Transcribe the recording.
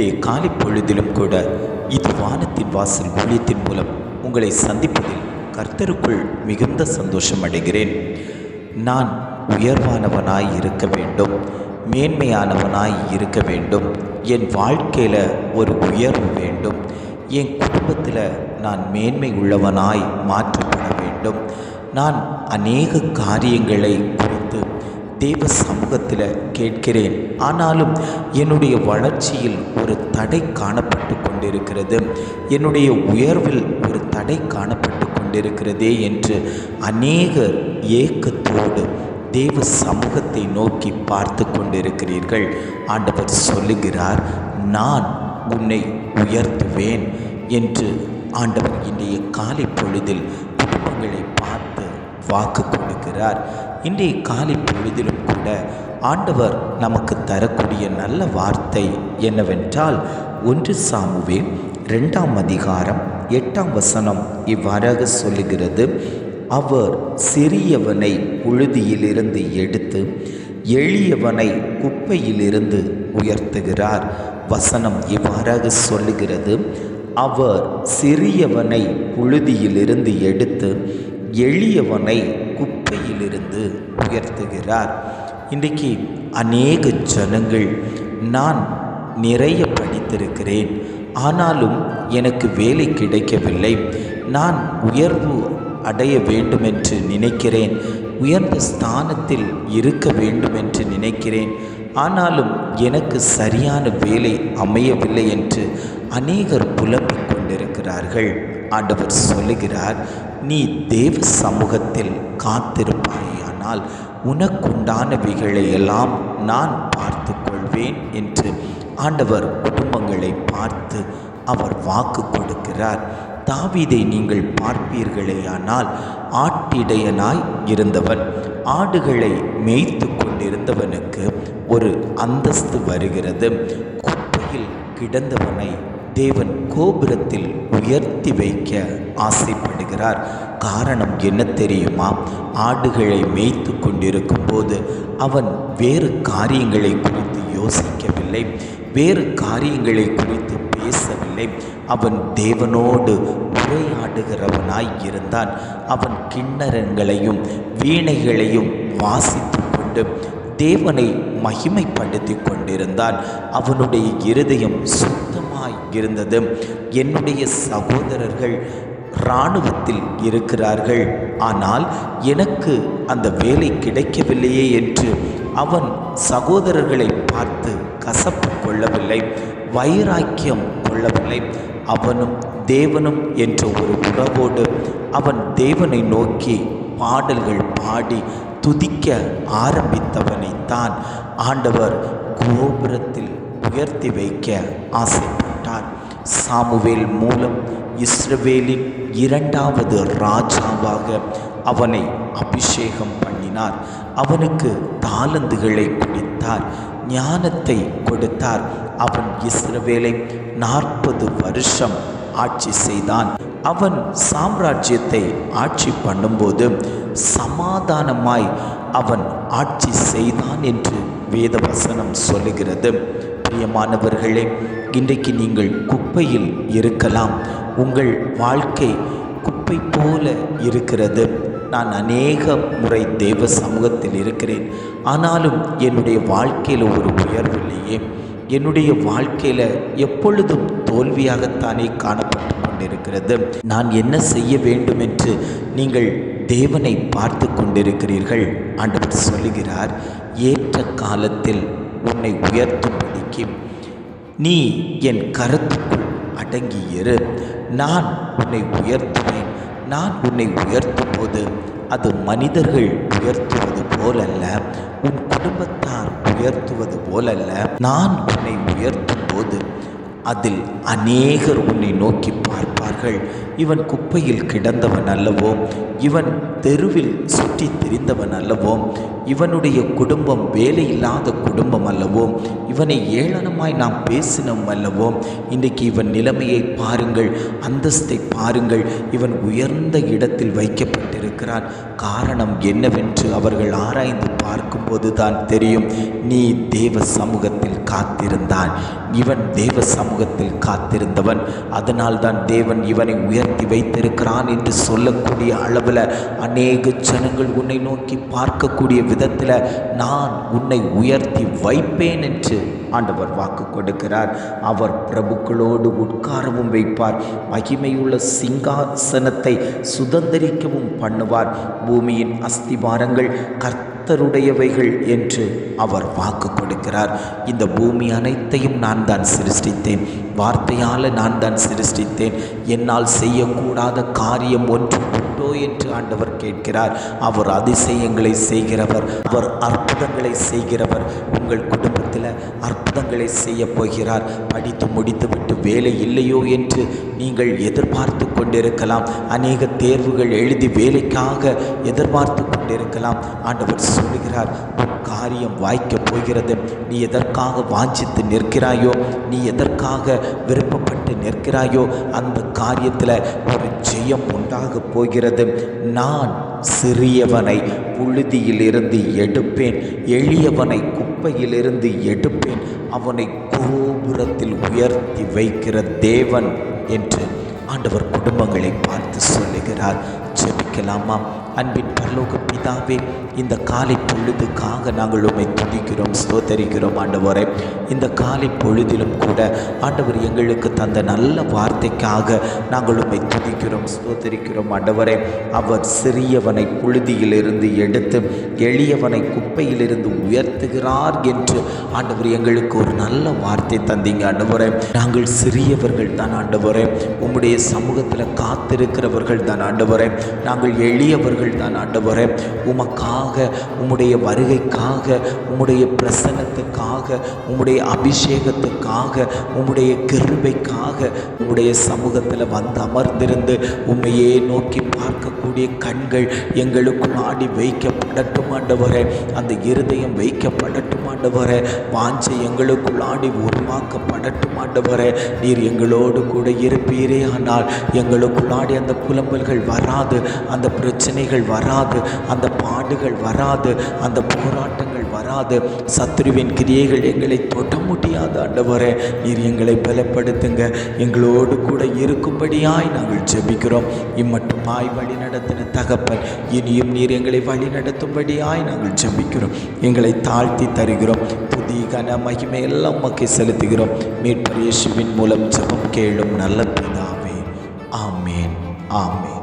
இன்றைய காலை பொழுதிலும் கூட இது வானத்தின் வாசல் ஊழியத்தின் மூலம் உங்களை சந்திப்பதில் கர்த்தருக்குள் மிகுந்த சந்தோஷம் அடைகிறேன் நான் உயர்வானவனாய் இருக்க வேண்டும் மேன்மையானவனாய் இருக்க வேண்டும் என் வாழ்க்கையில் ஒரு உயர்வு வேண்டும் என் குடும்பத்தில் நான் மேன்மை உள்ளவனாய் மாற்றப்பட வேண்டும். நான் அநேக காரியங்களை தேவ சமூகத்தில் கேட்கிறேன். ஆனாலும் என்னுடைய வளர்ச்சியில் ஒரு தடை காணப்பட்டு கொண்டிருக்கிறது. என்னுடைய உயர்வில் ஒரு தடை காணப்பட்டு கொண்டிருக்கிறதே என்று அநேகர் ஏக்கத்தோடு தேவ சமூகத்தை நோக்கி பார்த்து கொண்டிருக்கிறீர்கள். ஆண்டவர் சொல்லுகிறார் நான் உன்னை உயர்த்துவேன் என்று ஆண்டவர் இன்றைய காலை பொழுதில் குடும்பங்களை பார்த்து வாக்கு கொடுக்கிறார். இன்றைய காலை பொழுதிலும் கூட ஆண்டவர் நமக்கு தரக்கூடிய நல்ல வார்த்தை என்னவென்றால் ஒன்று சாமுவேல் ரெண்டாம் அதிகாரம் எட்டாம் வசனம் இவ்வாறாக சொல்லுகிறது. அவர் சிறியவனை புழுதியிலிருந்து எடுத்து எளியவனை குப்பையிலிருந்து உயர்த்துகிறார். வசனம் இவ்வாறாக சொல்லுகிறது. அவர் சிறியவனை புழுதியிலிருந்து எடுத்து எளியவனை குப்பையிலிருந்து உயர்த்துகிறார். இன்றைக்கு அநேக ஜனங்கள் நான் நிறைய படித்திருக்கிறேன். ஆனாலும் எனக்கு வேலை கிடைக்கவில்லை. நான் உயர்வு அடைய வேண்டுமென்று நினைக்கிறேன். உயர்ந்த ஸ்தானத்தில் இருக்க வேண்டுமென்று நினைக்கிறேன். ஆனாலும் எனக்கு சரியான வேலை அமையவில்லை என்று அநேகர் புலம்பிக் கொண்டிருக்கிறார்கள். ஆண்டவர் சொல்லுகிறார் நீ தேவ சமூகத்தில் காத்திருப்பாயானால் உனக்குண்டானவைகளை எல்லாம் நான் பார்த்து கொள்வேன் என்று ஆண்டவர் குடும்பங்களை பார்த்து அவர் வாக்கு கொடுக்கிறார். தாவிதை நீங்கள் பார்ப்பீர்களேயானால் ஆட்டிடையனாய் இருந்தவன் ஆடுகளை மேய்த்து கொண்டிருந்தவனுக்கு ஒரு அந்தஸ்து வருகிறது. குப்பையில் கிடந்தவனை தேவன் கோபுரத்தில் உயர்த்தி வைக்க ஆசைப்படுகிறார். காரணம் என்ன தெரியுமா? ஆடுகளை மேய்த்து கொண்டிருக்கும் போது அவன் வேறு காரியங்களை குறித்து யோசிக்கவில்லை. வேறு காரியங்களை குறித்து பேசவில்லை. அவன் தேவனோடு உரையாடுகிறவனாய் இருந்தான். அவன் கிண்ணறங்களையும் வீணைகளையும் வாசித்து கொண்டு தேவனை மகிமைப்படுத்தி கொண்டிருந்தான். அவனுடைய இருதயம் சுத்த இருந்தது. என்னுடைய சகோதரர்கள் இராணுவத்தில் இருக்கிறார்கள். ஆனால் எனக்கு அந்த வேலை கிடைக்கவில்லையே என்று அவன் சகோதரர்களை பார்த்து கசப்பு கொள்ளவில்லை வைராக்கியம் கொள்ளவில்லை. அவனும் தேவனும் என்ற ஒரு உறவோடு அவன் தேவனை நோக்கி பாடல்கள் பாடி துதிக்க ஆரம்பித்தவனைத்தான் ஆண்டவர் கோபுரத்தில் உயர்த்தி வைக்க ஆசை சாமுவேல் மூலம் இஸ்ரவேலின் இரண்டாவது ராஜாவாக அவனை அபிஷேகம் பண்ணினார். அவனுக்கு தாளந்துகளை கொடுத்தார். ஞானத்தை கொடுத்தார். அவன் இஸ்ரவேலை நாற்பது வருஷம் ஆட்சி செய்தான். அவன் சாம்ராஜ்யத்தை ஆட்சி பண்ணும்போது சமாதானமாய் அவன் ஆட்சி செய்தான் என்று வேதவசனம் சொல்லுகிறது. பிரியமானவர்களே இன்றைக்கு நீங்கள் குப்பையில் இருக்கலாம். உங்கள் வாழ்க்கை குப்பை போல இருக்கிறது. நான் அநேக முறை தேவ சமூகத்தில் இருக்கிறேன். ஆனாலும் என்னுடைய வாழ்க்கையில் ஒரு உயர்வில்லையே என்னுடைய வாழ்க்கையில் எப்பொழுதும் தோல்வியாகத்தானே காணப்பட்டு கொண்டிருக்கிறது. நான் என்ன செய்ய வேண்டும் என்று நீங்கள் தேவனை பார்த்து கொண்டிருக்கிறீர்கள். ஆண்டவர் சொல்லுகிறார் ஏற்ற காலத்தில் உன்னை உயர்த்தும்படிக்கு நீ என் கருத்துக்குள் அடங்கி இரு நான் உன்னை உயர்த்துவேன். நான் உன்னை உயர்த்தும் போது அது மனிதர்கள் உயர்த்துவது போலல்ல. உன் குடும்பத்தார் உயர்த்துவது போலல்ல. நான் உன்னை உயர்த்தும் போது அதில் அநேகர் உன்னை நோக்கி பார்ப்பார்கள். இவன் குப்பையில் கிடந்தவன் அல்லவோ இவன் தெருவில் சுற்றி திரிந்தவன் அல்லவோ இவனுடைய குடும்பம் வேலையில்லாத குடும்பம் அல்லவோ இவனை ஏளனமாய் நாம் பேசினோம் அல்லவோ இன்றைக்கு இவன் நிலைமையை பாருங்கள் அந்தஸ்தை பாருங்கள். இவன் உயர்ந்த இடத்தில் வைக்கப்பட்டிருக்கிறான். காரணம் என்னவென்று அவர்கள் ஆராய்ந்து பார்க்கும்போது தான் தெரியும். நீ தேவ சமூகத்தில் காத்திருந்தான். இவன் தேவ சமூகத்தில் காத்திருந்தவன். அதனால் தான் தேவன் இவனை உயர்த்தி வைத்திருக்கிறான் என்று சொல்லக்கூடிய அளவில் அநேக ஜனங்கள் உன்னை நோக்கி பார்க்கக்கூடிய விதத்தில் நான் உன்னை உயர்த்தி வைப்பேன் என்று ஆண்டவர் வாக்கு கொடுக்கிறார். அவர் பிரபுக்களோடு உட்காரவும் வைப்பார். மகிமையுள்ள சிங்காசனத்தை சுதந்திரிக்கவும் பண்ணுவார். பூமியின் அஸ்திவாரங்கள் கர்த்தருடையவைகள் என்று அவர் வாக்கு கொடுக்கிறார். இந்த பூமி அனைத்தையும் நான் தான் சிருஷ்டித்தேன். வார்த்தையால் நான் தான் சிருஷ்டித்தேன். என்னால் செய்யக்கூடாத காரியம் ஒன்று உண்டோ என்று ஆண்டவர் கேட்கிறார். அவர் அதிசயங்களை செய்கிறவர் அவர் அற்புதங்களை செய்கிறவர். உங்கள் குடும்பத்தில் அற்புதங்களை செய்ய போகிறார். படித்து முடித்துவிட்டு வேலை இல்லையோ என்று நீங்கள் எதிர்பார்த்து கொண்டிருக்கலாம். அநேக தேர்வுகள் எழுதி வேலைக்காக எதிர்பார்த்து கொண்டிருக்கலாம். ஆண்டவர் சொல்லுகிறார் உன் காரியம் வாய்க்கப் போகிறது. நீ எதற்காக வாஞ்சித்து நிற்கிறாயோ நீ எதற்காக விருப்பப்பட்டு நிற்கிறாயோ அந்த காரியத்தில் ஒரு ஜெயம் உண்டாக போகிறது. நான் சிறியவனை புழுதியிலிருந்து எடுப்பேன். எளியவனை குப்பையிலிருந்து எடுப்பேன். அவனை கோபுரத்தில் உயர்த்தி வைக்கிற தேவன் என்று ஆண்டவர் குடும்பங்களை பார்த்து சொல்லுகிறார். ஜெபிக்கலாமா? அன்பின் பரலோக பிதாவே இந்த காலை பொழுதுக்காக நாங்கள் உம்மை துதிக்கிறோம் ஸ்தோத்தரிக்கிறோம் ஆண்டவரே. இந்த காலை பொழுதிலும் கூட ஆண்டவர் எங்களுக்கு தந்த நல்ல வார்த்தைக்காக நாங்கள் உம்மை துதிக்கிறோம் ஸ்தோத்தரிக்கிறோம் ஆண்டவரே. அவர் சிறியவனை புழுதியிலிருந்து எடுத்து எளியவனை குப்பையிலிருந்து உயர்த்துகிறார் என்று ஆண்டவர் எங்களுக்கு ஒரு நல்ல வார்த்தை தந்தீங்க ஆண்டவரே. நாங்கள் சிறியவர்கள் தான் ஆண்டவரே. உம்முடைய சமூகத்தில் காத்திருக்கிறவர்கள் தான் ஆண்டவரே. நாங்கள் எளியவர்கள் தான் ஆண்டவரே. உமக்காக உம்முடைய வருகைக்காக உம்முடைய பிரசன்னத்துக்காக உம்முடைய அபிஷேகத்துக்காக உம்முடைய கிருபைக்காக உம்முடைய சமூகத்தில் வந்து அமர்ந்திருந்து உம்மையே நோக்கி பார்க்கக்கூடிய கண்கள் எங்களுக்குள் ஆடி வைக்கப்படட்டும் ஆண்டவரே. அந்த இருதயம் வைக்கப்படட்டும். ஆண்டவரே வாஞ்சை எங்களுக்குள் ஆடி உருவாக்கப்படட்டும் ஆண்டவரே. நீர் எங்களோடு கூட இருப்பீரே ஆனால் எங்களுக்குள் ஆடி அந்த புலம்பல்கள் வராது அந்த பிரச்சனைகள் வராது அந்த பாடுகள் வராது அந்த போராட்டங்கள் வராது சத்ருவின் கிரியைகள் எங்களை தொட்ட முடியாது ஆண்டவரே. நீர் எங்களை பலப்படுத்துங்க. எங்களோடு கூட இருக்கும்படியாய் நாங்கள் ஜெபிக்கிறோம். இம்மட்டுமாய் வழி நடத்தின தகப்பன் இனியும் நீர் எங்களை வழி நடத்தும்படியாய் நாங்கள் ஜெபிக்கிறோம். எங்களை தாழ்த்தி தருகிறோம். புதி கன மகிமை எல்லாம் உமக்கு செலுத்துகிறோம். மீட்பர் இயேசுவின் மூலம் ஜெபம் கேளும் நல்ல பிதாவே. ஆமேன். ஆமேன்.